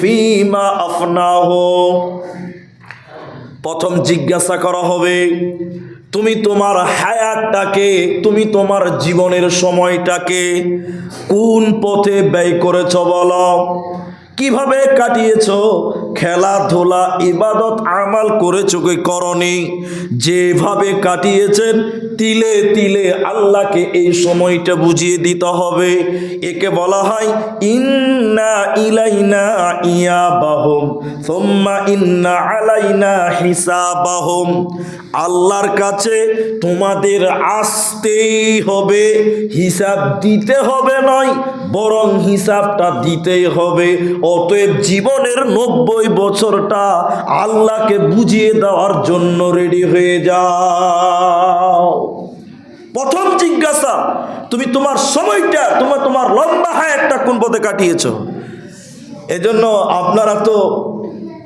ফিমা প্রথম জিজ্ঞাসা করা হবে, তুমি তোমার হায়াতটাকে, তুমি তোমার জীবনের সময়টাকে কোন পথে ব্যয় করেছ বলো? কীভাবে কাটিয়েছ? খেলাধুলা, ইবাদত, আমাল করেছ কি করনি? যেভাবে কাটিয়েছেন, তিলে তিলে আল্লাহকে এই সময়টা বুঝিয়ে দিতে হবে। একে বলা হয়, ইন্না ইলাইনা ইয়া বাহম সোম্মা ইন্না আলাইনা হিসাবাহম। আল্লাহর কাছে তোমাদের আসতেই হবে, হিসাব দিতে হবে নয় বরং হিসাবটা দিতেই হবে। অতএব জীবনের নব্বই বছরটা আল্লাহকে বুঝিয়ে দেওয়ার জন্য রেডি হয়ে যাও। প্রথম জিজ্ঞাসা, তুমি তোমার সময়টা, তোমার তোমার লম্বা হায়াতটা কোন পথে কাটিয়েছ? এজন্য আপনারা তো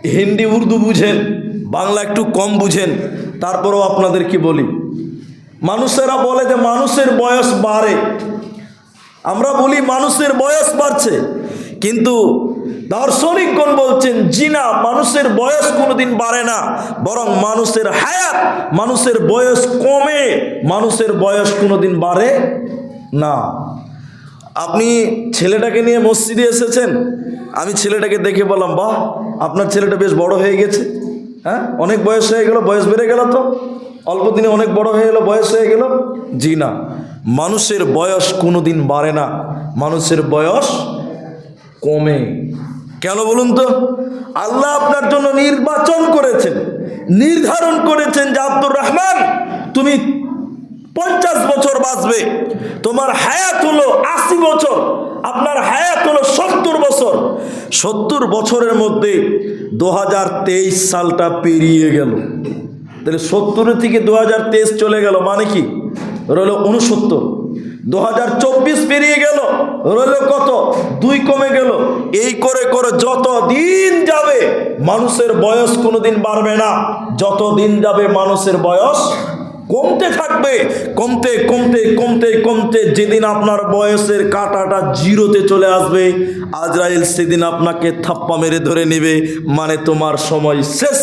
হিন্দি, উর্দু বুঝেন, বাংলা একটু কম বুঝেন, তারপরেও আপনাদেরকে বলি? মানুষেরা বলে যে মানুষের বয়স বাড়ে। আমরা বলি মানুষের বয়স বাড়ছে, কিন্তু দার্শনিকগণ বলছেন জিনা মানুষের বয়স কোনোদিন বাড়ে না, বরং মানুষের হায়াত, মানুষের বয়স কমে, মানুষের বয়স কোনোদিন বাড়ে না। আপনি ছেলেটাকে নিয়ে মসজিদে এসেছেন, আমি ছেলেটাকে দেখে বললাম, বাহ, আপনার ছেলেটা বেশ বড় হয়ে গেছে হ্যাঁ অনেক বয়স হয়ে গেল, বয়স বেড়ে গেল তো। অল্প দিনে অনেক বড় হয়ে গেল বয়স হয়ে গেল। জি না, মানুষের বয়স কোনো দিন বাড়ে না। মানুষের বয়স কমে। কেন বলুন তো? আল্লাহ আপনার জন্য নির্বাচন করেছেন, নির্ধারণ করেছেন যে আব্দুর রহমান, তুমি পঞ্চাশ বছর বাঁচবে। তোমার হায়াত হলো আশি বছর, আপনার হায়াত হলো সত্তর বছর। সত্তর বছরের মধ্যে দু হাজার তেইশ সালটা পেরিয়ে গেল। তাহলে সত্তরের থেকে দু হাজার তেইশ চলে গেল মানে কি? রইল উনসত্তর দু হাজার চব্বিশ পেরিয়ে গেল, রইল কত? দুই কমে গেল। এই করে করে যত দিন যাবে, মানুষের বয়স কোনোদিন বাড়বে না। যত দিন যাবে, মানুষের বয়স কমতে থাকবে। কমতে কমতে কমতে কমতে যেদিন আপনার বয়সের কাটাটা জিরোতে চলে আসবে, আজরাইল সেদিন আপনাকে থাপ্পা মেরে ধরে নেবে। মানে তোমার সময় শেষ।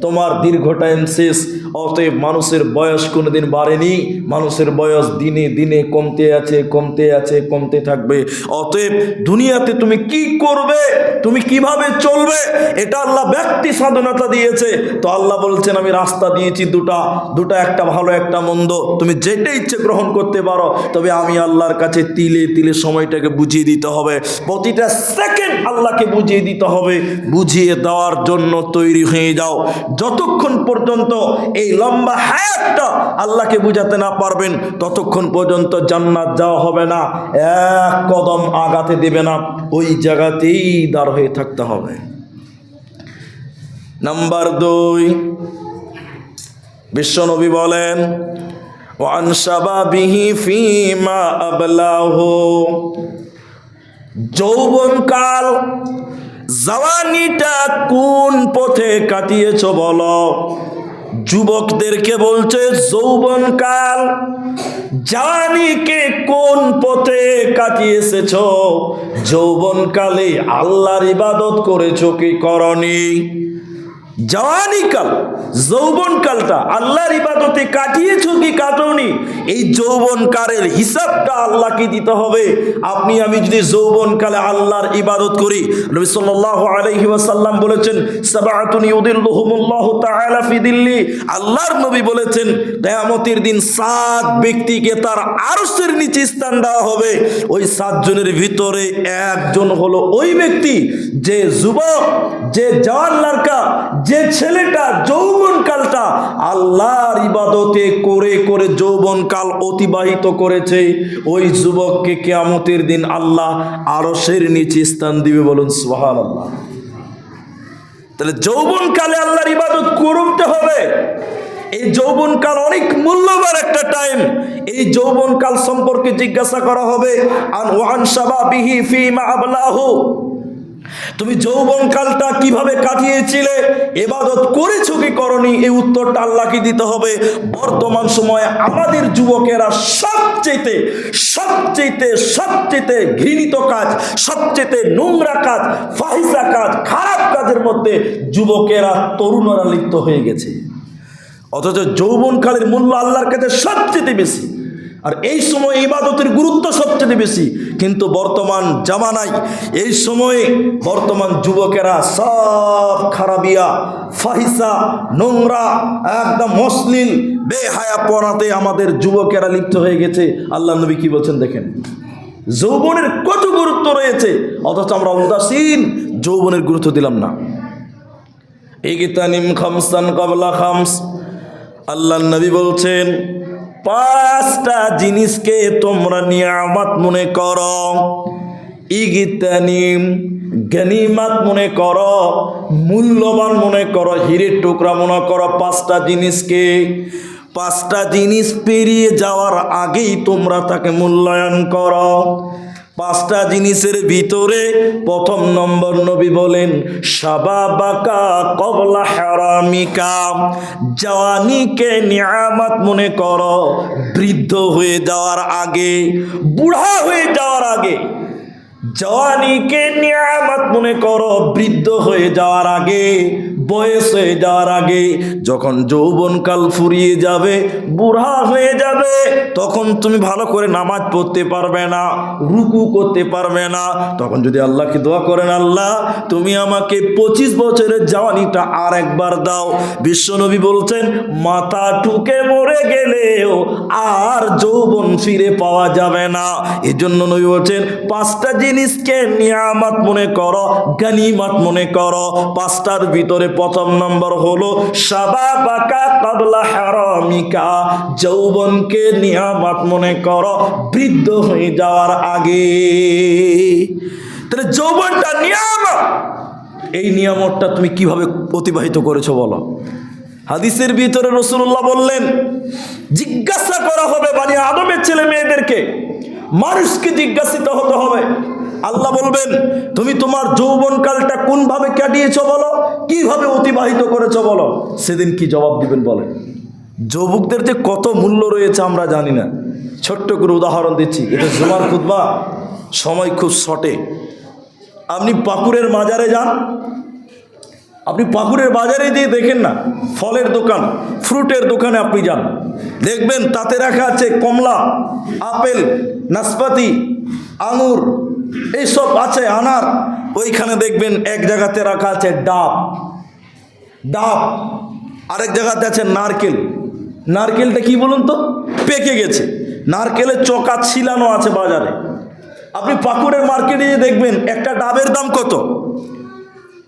তোমার দীর্ঘ টাইম শেষ। অতএব মানুষের বয়স কোনোদিন বাড়েনি। মানুষের বয়স দিনে দিনে কমতে আছে কমতে আছে, কমতে থাকবে। অতএব দুনিয়াতে তুমি কি করবে? তুমি কীভাবে চলবে? এটা আল্লাহ ব্যক্তি স্বাধীনতা দিয়েছে। তো আল্লাহ বলছেন, আমি রাস্তা দিয়েছি দুটা। দুটা একটা ভালো, একটা মন্দ। তুমি যেটা ইচ্ছে গ্রহণ করতে পারো, তবে আমি আল্লাহর কাছে তিলে তিলে সময়টাকে বুঝিয়ে দিতে হবে। প্রতিটা সেকেন্ড আল্লাহকে বুঝিয়ে দিতে হবে। বুঝিয়ে দেওয়ার জন্য তৈরি হয়ে যাও। যতক্ষণ পর্যন্ত এই লম্বা হায়াতটা আল্লাহকে বুঝাতে না পারবেন, ততক্ষণ পর্যন্ত জান্নাত যাওয়া হবে না। এক কদম আগাতে দেবে না, ওই জায়গাতেই দাঁড় হয়ে থাকতে হবে। নাম্বার দুই বিশ্বনবী বলেন, ওয়ান শাবাবিহি ফিমা আবলাহু। যৌবনকাল জওয়ানিটা কোন পথে কাটিয়েছ বলো? যুবকদেরকে বলছে যৌবনকাল জানিকে কোন পথে কাটিয়ে এসেছ যৌবনকালে আল্লাহর ইবাদত করেছ কি করনি? জওয়ানিকাল, যৌবনকালটা আল্লাহর ইবাদতে কাটিয়েছো কি কাটনি? এই যৌবনকালের হিসাবটা আল্লাহকে দিতে হবে। আপনি, আমি যদি যৌবনকালে আল্লাহর ইবাদত করি, নবী সাল্লাল্লাহু আলাইহি ওয়াসাল্লাম বলেছেন সাবাতুন ইউদিল্লুহুমুল্লাহু তাআলা ফি দিল্লি। আল্লাহর নবী বলেছেন, কিয়ামতের দিন সাত ব্যক্তিকে তার আরশের নিচে স্থান দেওয়া হবে। ওই সাতজনের ভিতরে একজন হলো ওই ব্যক্তি, যে যুবক, যে জওয়ান লড়কা যে ছেলেটা যৌবনকালটা আল্লাহর ইবাদতে করে করে যৌবনকাল অতিবাহিত করেছে, ওই যুবককে কেয়ামতের দিন আল্লাহ আরশের নিচে স্থান দিবে বলুন সোহান আল্লাহ তাহলে যৌবনকালে আল্লাহর ইবাদত করতে হবে। এই যৌবনকাল অনেক মূল্যবান একটা টাইম এই যৌবনকাল সম্পর্কে জিজ্ঞাসা করা হবে, আন ওয়ান শাবাবিহি ফিমা আবলাহু? তুমি যৌবনকালটা কীভাবে কাটিয়েছিলে? এবাদত করেছ কি করনি? এই উত্তরটা আল্লাহকে দিতে হবে। বর্তমান সময়ে আমাদের যুবকেরা সবচেয়ে সবচেয়ে সবচেয়ে ঘৃণিত কাজ সবচেয়ে নোংরা কাজ, ফাহিসা কাজ, খারাপ কাজের মধ্যে যুবকেরা, তরুণরা লিপ্ত হয়ে গেছে। অথচ যৌবনকালের মূল্য আল্লাহর কাছে সবচেয়ে বেশি। আর এই সময় ইবাদতের গুরুত্ব সবচেয়ে বেশি। কিন্তু বর্তমান জামানায় এই সময়ে বর্তমান যুবকেরা সব খারাপিয়া, ফাহিসা, নোংরা, একদম অশ্লীল, বেহায়া পড়াতে আমাদের যুবকেরা লিপ্ত হয়ে গেছে। আল্লাহ নবী কি বলছেন দেখেন? যৌবনের কত গুরুত্ব রয়েছে, অথচ আমরা উদাসীন, যৌবনের গুরুত্ব দিলাম না। ইগতানিম খামসান কাবলা খামস, আল্লাহ নবী বলছেন পাঁচটা জিনিসকে তোমরা নিয়ামত মনে করো। ইগিতানিম, গনিমাত মনে কর, মূল্যবান মনে করো, হিরের টুকরা মনে করো পাঁচটা জিনিসকে। পাঁচটা জিনিস পেরিয়ে যাওয়ার আগেই তোমরা তাকে মূল্যায়ন করো। পাঁচটা জিনিসের ভিতরে প্রথম নম্বর নবী বলেন, সাবাবাকা জওয়ানিকে নিয়ামত মনে কর, বৃদ্ধ হয়ে যাওয়ার আগে, বুড়া হয়ে যাওয়ার আগে, জওয়ানিকে নিয়ামত মনে করো, বৃদ্ধ হয়ে যাওয়ার আগে বয়স হয়ে যাওয়ার আগে যখন যৌবনকাল ফুরিয়ে যাবে, বুড়া হয়ে যাবে, তখন তুমি ভালো করে নামাজ পড়তে পারবে না, রুকু করতে পারবে না। তখন যদি আল্লাহকে দোয়া করেন, আল্লাহ, তুমি আমাকে পঁচিশ বছরের জওয়ানিটা আর একবার দাও বিশ্বনবী বলছেন, মাথা টুকে মরে গেলেও আর যৌবন ফিরে পাওয়া যাবে না। এজন্য নবী বলছেন, পাঁচটা জিনিসকে নিয়ামত মনে করো, গানিমাত মনে করো, পাঁচটার ভিতরে প্রথম নম্বর হলো সাবাবাকা কাবলা হারামিকা যৌবনকে নিয়ামত মনে করো, বৃদ্ধ হয়ে যাওয়ার আগে। তাহলে যৌবনটা নিয়ামত। এই নিয়ামতটা তুমি কীভাবে অতিবাহিত করেছ বলো? হাদিসের ভিতরে রসুল্লাহ বললেন, জিজ্ঞাসা করা হবে মানে আদমের ছেলে মেয়েদেরকে, মানুষকে জিজ্ঞাসিত হতে হবে আল্লাহ বলবেন, তুমি তোমার যৌবনকালটা কোনভাবে কাটিয়েছো বলো? কীভাবে অতিবাহিত করেছ বলো? সেদিন কি জবাব দিবেন বলেন। যৌবকদের যে কত মূল্য রয়েছে আমরা জানি না। ছোট্ট করে উদাহরণ দিচ্ছি। এটা জুমার খুতবা, সময় খুব শর্টে। আপনি পাকুরের মাজারে যান। আপনি পাকুড়ের বাজারে দিয়ে দেখেন না, ফলের দোকান, ফ্রুটের দোকানে আপনি যান। দেখবেন তাতে রাখা আছে কমলা, আপেল, নাশপাতি আঙুর, এইসব আছে আনার। ওইখানে দেখবেন এক জায়গাতে রাখা আছে ডাব। ডাব। আরেক জায়গাতে আছে নারকেল। নারকেলটা কি বলুন তো? পেকে গেছে। নারকেলের চকা ছিলানো আছে বাজারে। আপনি পাকুড়ের মার্কেটে দেখবেন একটা ডাবের দাম কত?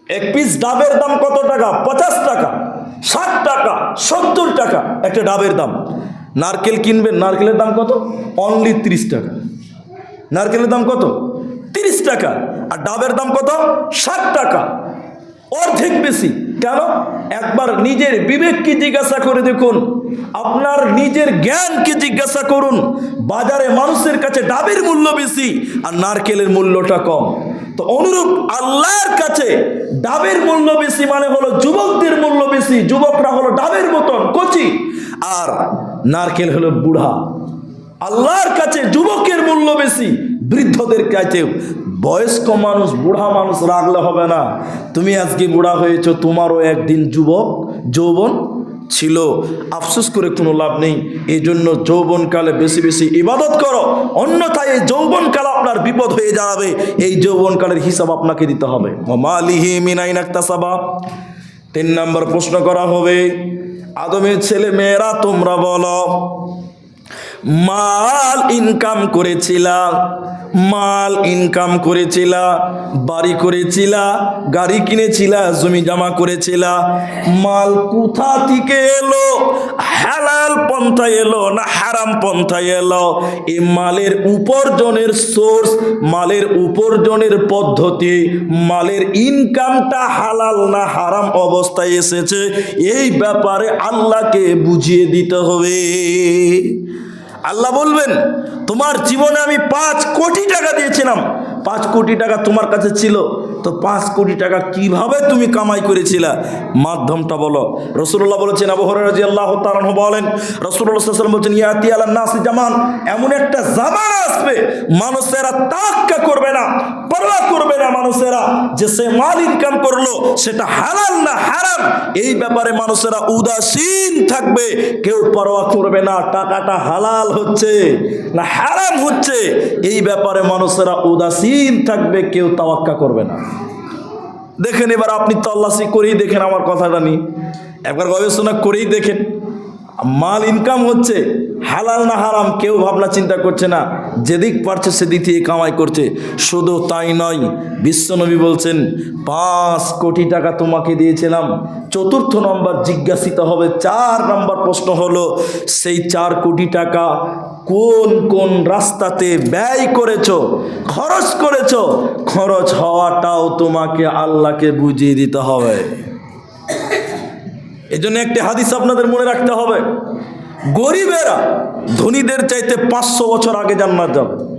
এক পিস ডাবের দাম কত টাকা? পঞ্চাশ টাকা, ষাট টাকা, সত্তর টাকা একটা ডাবের দাম। নারকেল কিনবেন, নারকেলের দাম কত? অনলি তিরিশ টাকা। নারকেলের দাম কত? তিরিশ টাকা। আর ডাবের দাম কত? ষাট টাকা। অর্ধেক বেশি। কেন? একবার নিজের বিবেককে জিজ্ঞাসা করে দেখুন। আপনার নিজের জ্ঞানকে জিজ্ঞাসা করুন। বাজারে মানুষের কাছে ডাবের মূল্য বেশি আর নারকেলের মূল্যটা কম। তো অনুরূপ আল্লাহর কাছে ডাবের মূল্য বেশি মানে হলো যুবকদের মূল্য বেশি। যুবকরা হলো ডাবের মতন, কচি। আর নারকেল হলো বুড়া। আল্লাহর কাছে যুবকের মূল্য বেশি, বৃদ্ধদের কাছে বয়স্ক মানুষ, বুড়া মানুষ রাখলে হবে না। তুমি আজকে বুড়া হয়েছো, তোমারও একদিন যুবক, যৌবন ছিল। আফসোস করে কোনো লাভ নেই। এই জন্য যৌবনকালে বেশি বেশি ইবাদত করো। অন্যথায় এই যৌবনকাল আপনার বিপদ হয়ে যাবে। এই যৌবনকালের হিসাব আপনাকে দিতে হবে। মিনাইন তিন নম্বর প্রশ্ন করা হবে, আদমের ছেলে মেয়েরা তোমরা বলো মাল ইনকাম করেছিলা, মাল ইনকাম করেছিলা, বাড়ি করেছিলা, গাড়ি কিনেছিলা জমি জমা করেছিলা, মাল কোথা থেকে এলো? হালাল পন্থা এলো না হারাম পন্থা এলো? এই মালের উপার্জনের সোর্স মালের উপার্জনের পদ্ধতি, মালের ইনকামটা হালাল না হারাম অবস্থায় এসেছে, এই ব্যাপারে আল্লাহকে বুঝিয়ে দিতে হবে। আল্লাহ বলবেন, তোমার জীবনে আমি পাঁচ কোটি টাকা দিয়েছিলাম। পাঁচ কোটি টাকা তোমার কাছে ছিল। তো পাঁচ কোটি টাকা কীভাবে তুমি কামাই করেছিলা? মাধ্যমটা বলো। রসুল্লাহ বলেছেন, আবু হরাজি আল্লাহ বলেন রসুল্লাহ বলছেন ইয়াতি আল্লাহ জামান। এমন একটা জামান আসবে মানুষেরা তাক্কা করবে না, পরোয়া করবে না মানুষেরা। যে সে মাল ইনকাম করল, সেটা হালাল না হারাম, এই ব্যাপারে মানুষেরা উদাসীন থাকবে। কেউ পরোয়া করবে না, টাকাটা হালাল হচ্ছে না হারাম হচ্ছে, এই ব্যাপারে মানুষেরা উদাসীন থাকবে, কেউ তাওয়াক্কা করবে না। দেখেন এবার আপনি তল্লাশি করেই দেখেন আমার কথাটা নিয়ে। একবার গবেষণা করেই দেখেন। মাল ইনকাম হচ্ছে, হালাল না হারাম কেউ ভাবনা চিন্তা করছে না, যেদিক পারছে সেদিক থেকে কামাই করছে। শুধু তাই নয় বিশ্বনবী বলছেন, পাঁচ কোটি টাকা তোমাকে দিয়েছিলাম। চতুর্থ নম্বর জিজ্ঞাসিত হবে, চার নম্বর প্রশ্ন হলো, সেই চার কোটি টাকা কোন কোন রাস্তাতে ব্যয় করেছ, খরচ করেছ? খরচ হওয়াটাও তোমাকে আল্লাহকে বুঝিয়ে দিতে হবে। এই জন্য একটি হাদিস আপনাদের মনে রাখতে হবে। গরিবেরা ধনীদের চাইতে পাঁচশো বছর আগে জান্নাত যাবে।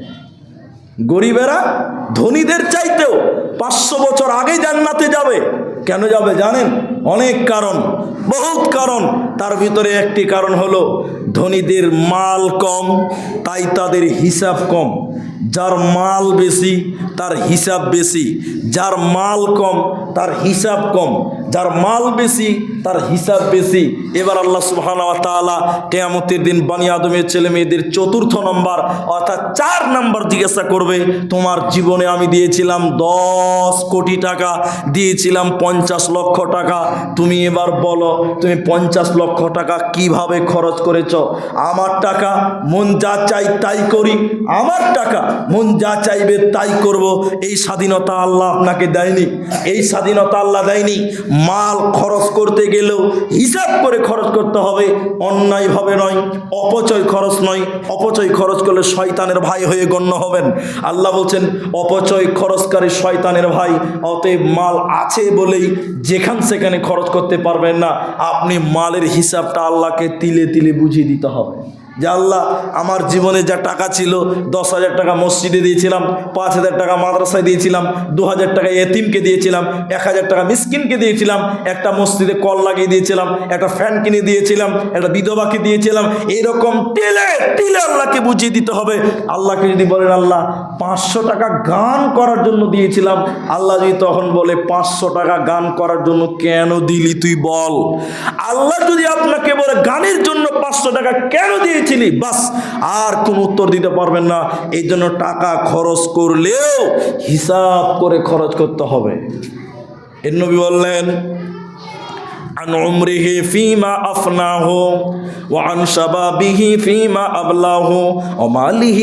গরিবেরা ধনীদের চাইতেও পাঁচশো বছর আগে জান্নাতে যাবে। কেন যাবে জানেন? অনেক কারণ, বহুত কারণ। তার ভিতরে একটি কারণ হলো, ধনীদের মাল কম, তাই তাদের হিসাব কম। যার মাল বেশি, তার হিসাব বেশি। যার মাল কম, তার হিসাব কম। যার মাল বেশি, তার হিসাব বেশি। এবার আল্লাহ সুবহান ওয়া কেয়ামতের দিন বানি আদমের ছেলে মেয়েদের চতুর্থ নম্বর, অর্থাৎ চার নম্বর জিজ্ঞাসা করবে, তোমার জীবনে আমি দিয়েছিলাম দশ কোটি টাকা, দিয়েছিলাম পঞ্চাশ লক্ষ টাকা। তুমি এবার বলো, তুমি পঞ্চাশ লক্ষ টাকা কীভাবে খরচ করেছ? আমার টাকা মন যা চাই তাই করি, আমার টাকা মন যা চাইবে তাই করব। এই স্বাধীনতা আল্লাহ আপনাকে দেয়নি, এই স্বাধীনতা আল্লাহ দেয়নি। মাল খরচ করতে গেলেও হিসাব করে খরচ করতে হবে। অন্যায়ভাবে নয়, অপচয় খরচ নয়। অপচয় খরচ করলে শয়তানের ভাই হয়ে গণ্য হবেন। আল্লাহ বলছেন, অপচয় খরচকারী শয়তানের ভাই, অতএব মাল আছে বলেই যেখান সেখানে খরচ করতে পারবেন না। আপনি মালের হিসাবটা আল্লাহকে তিলে তিলে বুঝিয়ে দিতে হবে। যে আল্লাহ আমার জীবনে যা টাকা ছিল, দশ হাজার টাকা মসজিদে দিয়েছিলাম, পাঁচ হাজার টাকা মাদ্রাসায় দিয়েছিলাম, দু হাজার টাকা এতিমকে দিয়েছিলাম, এক হাজার টাকা মিসকিনকে দিয়েছিলাম, একটা মসজিদে কল লাগিয়ে দিয়েছিলাম, একটা ফ্যান কিনে দিয়েছিলাম, একটা বিধবাকে দিয়েছিলাম, এরকম টেলে টেলে আল্লাহকে বুঝিয়ে দিতে হবে। আল্লাহকে যদি বলেন, আল্লাহ, পাঁচশো টাকা গান করার জন্য দিয়েছিলাম। আল্লাহ যদি তখন বলে, পাঁচশো টাকা গান করার জন্য কেন দিলি তুই বল? আল্লাহ যদি আপনাকে বলে, গানের জন্য পাঁচশো টাকা কেন দিয়েছিলি বাস আর কোন উত্তর দিতে পারবেন না। এই জন্য টাকা খরচ করলেও হিসাব করে খরচ করতে হবে। এর নবী বললেন عن عمره فيما أفناه وعن شبابه فيما أبلاه وماله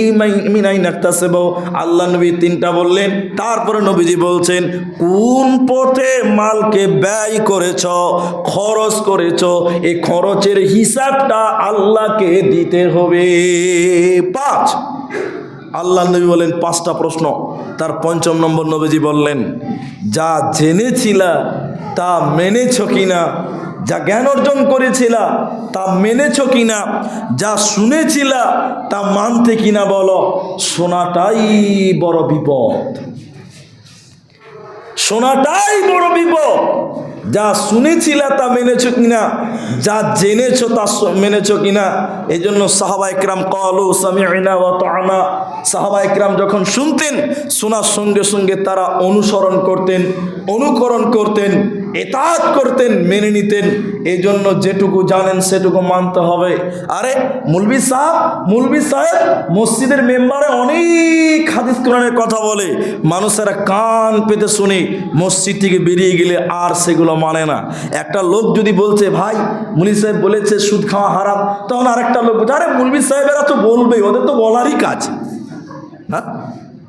من أين اكتسبه আল্লাহ নবী তিনটা বললেন তারপরে নবীজি বলছেন কোন পথে মালকে ব্যয় করেছ খরচ করেছ এই খরচের হিসাবটা আল্লাহকে দিতে হবে পাঁচ আল্লাহ নবী বলেন পাঁচটা প্রশ্ন তার পঞ্চম নম্বর নবীজি বললেন যা জেনেছিলা তা মেনেছ কিনা? যা জ্ঞান অর্জন করেছিলা, তা মেনেছ কিনা? যা শুনেছিলা, তা মানতে কিনা বলো? শোনাটাই বড় বিপদ। শোনাটাই বড় বিপদ। যা শুনেছিলা, তা মেনেছ কিনা? যা জেনেছ, তা মেনেছ কিনা? এই জন্য সাহাবা ইকরাম কলু সামিনা ও তানা। সাহাবা ইকরাম যখন শুনতেন, শোনার সঙ্গে সঙ্গে তারা অনুসরণ করতেন, অনুকরণ করতেন। এতাত করতেন, মেনে নিতেন। এই জন্য যেটুকু জানেন সেটুকু মানতে হবে। আরে, মুলবি সাহেব মুলবি সাহেব মসজিদের মেম্বারে অনেক হাদিস কোরআনের কথা বলে। মানুষেরা কান পেতে শুনে মসজিদ থেকে বেরিয়ে গেলে আর সেগুলো মানে না। একটা লোক যদি বলছে, ভাই মুলি সাহেব বলেছে সুদ খাওয়া হারাম, তখন আরেকটা লোক বলছে, আরে, মুলবি সাহেবেরা তো বলবেই, ওদের তো বলারই কাজ। হ্যাঁ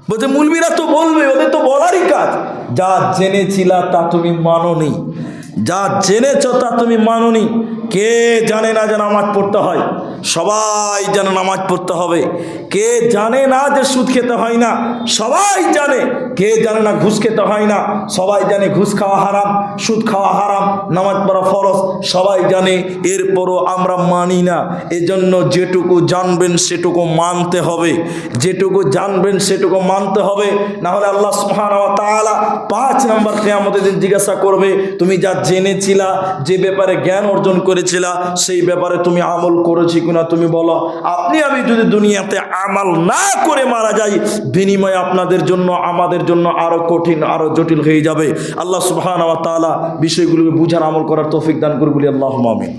বলছে, মুলবিরা তো বলবে, ওদের তো বলারই কাজ। যা জেনেছিলা তা তুমি মাননি। যা জেনেছ তা তুমি মাননি। কে জানে না যেন আমার পড়তে হয়। সবাই যেন নামাজ পড়তে হবে। কে জানে না যে সুদ খেতে হয় না? সবাই জানে। কে জানে না ঘুষ খেতে হয় না? সবাই জানে ঘুষ খাওয়া হারাম, সুদ খাওয়া হারাম, নামাজ পড়া ফরজ। সবাই জানে, এরপরও আমরা মানি না। এজন্য যেটুকু জানবেন সেটুকু মানতে হবে। যেটুকু জানবেন সেটুকু মানতে হবে। না হলে আল্লাহ তাআলা পাঁচ নম্বর কিয়ামতের দিন জিজ্ঞাসা করবে, তুমি যা জেনেছিলা, যে ব্যাপারে জ্ঞান অর্জন করেছিলা, সেই ব্যাপারে তুমি আমল করেছি কিনা? তুমি বলো, আপনি, আমি যদি দুনিয়াতে আমাল না করে মারা যাই, বিনিময়ে আপনাদের জন্য, আমাদের জন্য আরও কঠিন, আরও জটিল হয়ে যাবে। আল্লাহ তাআলা বিষয়গুলোকে বুঝার আমল করার তৌফিক দান করবুলি বলি আল্লাহ আমিন।